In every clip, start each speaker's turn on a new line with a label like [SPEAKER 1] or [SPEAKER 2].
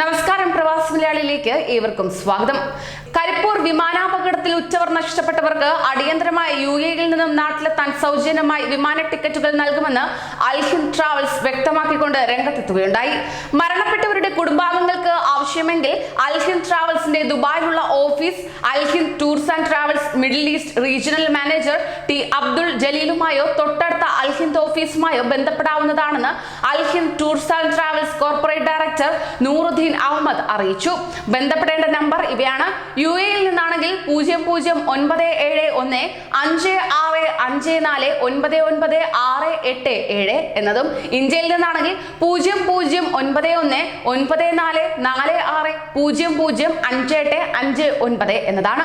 [SPEAKER 1] നമസ്കാരം പ്രവാസി മലയാളിയിലേക്ക് ഏവർക്കും സ്വാഗതം. കരിപ്പൂർ വിമാനാപകടത്തിൽ ഉച്ചവർ നഷ്ടപ്പെട്ടവർക്ക് അടിയന്തരമായി യു എയിൽ നിന്നും നാട്ടിലെത്താൻ സൗജന്യമായി വിമാന ടിക്കറ്റുകൾ നൽകുമെന്ന് അൽഹിൻ ട്രാവൽസ് വ്യക്തമാക്കിക്കൊണ്ട് രംഗത്തെത്തുകയുണ്ടായി. മരണപ്പെട്ടവരുടെ കുടുംബാംഗങ്ങൾക്ക് ആവശ്യമെങ്കിൽ അൽഹിൻ ട്രാവൽസിന്റെ ദുബായിലുള്ള office Alhind tours and travels Middle East regional manager T Abdul ജലീലുമായോ തൊട്ടടുത്ത അൽഹിന്ദ് ഓഫീസുമായോ ബന്ധപ്പെടാവുന്നതാണെന്ന് Alhind tours and travels corporate director Nooruddin Ahammed അറിയിച്ചു. ബന്ധപ്പെടേണ്ട നമ്പർ ഇവയാണ്. യു എയിൽ നിന്നാണെങ്കിൽ പൂജ്യം പൂജ്യം ഒൻപത് ഏഴ് ഒന്ന് അഞ്ച് ആറ് അഞ്ച് നാല് ഒൻപത് ഒൻപത് ആറ് എട്ട് ഏഴ് എന്നതും ഇന്ത്യയിൽ നിന്നാണെങ്കിൽ പൂജ്യം പൂജ്യം ഒൻപത് ഒന്ന് ഒൻപത് നാല് നാല് ആറ് പൂജ്യം പൂജ്യം അഞ്ച് എട്ട് അഞ്ച് ഒൻപത് എന്നതാണ്.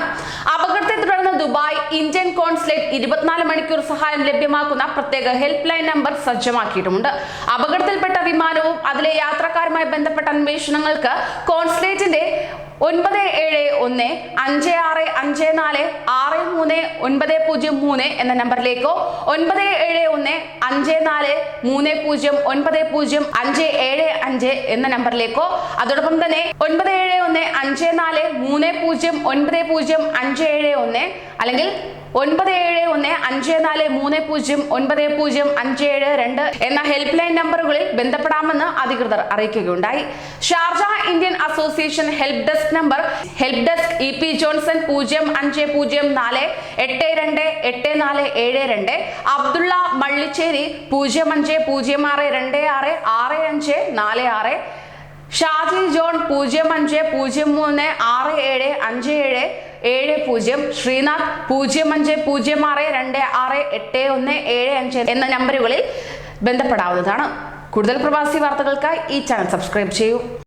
[SPEAKER 1] അപകടത്തെ തുടർന്ന് ദുബായ് ഇന്ത്യൻ കോൺസുലേറ്റ് ഇരുപത്തിനാല് മണിക്കൂർ സഹായം ലഭ്യമാക്കുന്ന പ്രത്യേക ഹെൽപ്പ് ലൈൻ നമ്പർ സജ്ജമാക്കിയിട്ടുമുണ്ട്. അപകടത്തിൽപ്പെട്ട വിമാനവും അതിലെ യാത്രക്കാരുമായി ബന്ധപ്പെട്ട അന്വേഷണങ്ങൾക്ക് കോൺസുലേറ്റിന്റെ ഒൻപത് ഏഴ് ഒന്ന് അഞ്ച് ആറ് അഞ്ച് നാല് ആറ് മൂന്ന് ഒൻപത് പൂജ്യം മൂന്ന് എന്ന നമ്പറിലേക്കോ ഒൻപത് ഏഴ് ഒന്ന് അഞ്ച് നാല് മൂന്ന് പൂജ്യം ഒൻപത് പൂജ്യം അഞ്ച് ഏഴ് അഞ്ച് എന്ന നമ്പറിലേക്കോ അതോടൊപ്പം തന്നെ ഒൻപത് ഏഴ് ഒന്ന് അഞ്ച് നാല് മൂന്ന് പൂജ്യം ഒൻപത് പൂജ്യം അഞ്ച് ഏഴ് ഒന്ന് അല്ലെങ്കിൽ ഒൻപത് ഏഴ് ഒന്ന് അഞ്ച് നാല് മൂന്ന് പൂജ്യം ഒൻപത് പൂജ്യം അഞ്ച് ഏഴ് രണ്ട് എന്ന ഹെൽപ്പ് ലൈൻ നമ്പറുകളിൽ ബന്ധപ്പെടാമെന്ന് അധികൃതർ അറിയിക്കുകയുണ്ടായി. Sharjah Indian association help desk number help desk E P Johnson പൂജ്യം അഞ്ച് പൂജ്യം നാല് എട്ട് രണ്ട് എട്ട് നാല് ഏഴ് രണ്ട് അബ്ദുള്ള മള്ളിച്ചേരി പൂജ്യം അഞ്ച് പൂജ്യം ആറ് രണ്ട് ആറ് ആറ് അഞ്ച് നാല് ആറ് ഷാജി ജോൺ പൂജ്യം അഞ്ച് പൂജ്യം മൂന്ന് ആറ് ഏഴ് അഞ്ച് ഏഴ് ഏഴ് പൂജ്യം ശ്രീനാഥ് പൂജ്യം അഞ്ച് പൂജ്യം ആറ് രണ്ട് ആറ് എട്ട് ഒന്ന് ഏഴ് അഞ്ച് എന്ന നമ്പറുകളിൽ ബന്ധപ്പെടാവുന്നതാണ്. കൂടുതൽ പ്രവാസി വാർത്തകൾക്കായി ഈ ചാനൽ സബ്സ്ക്രൈബ് ചെയ്യൂ.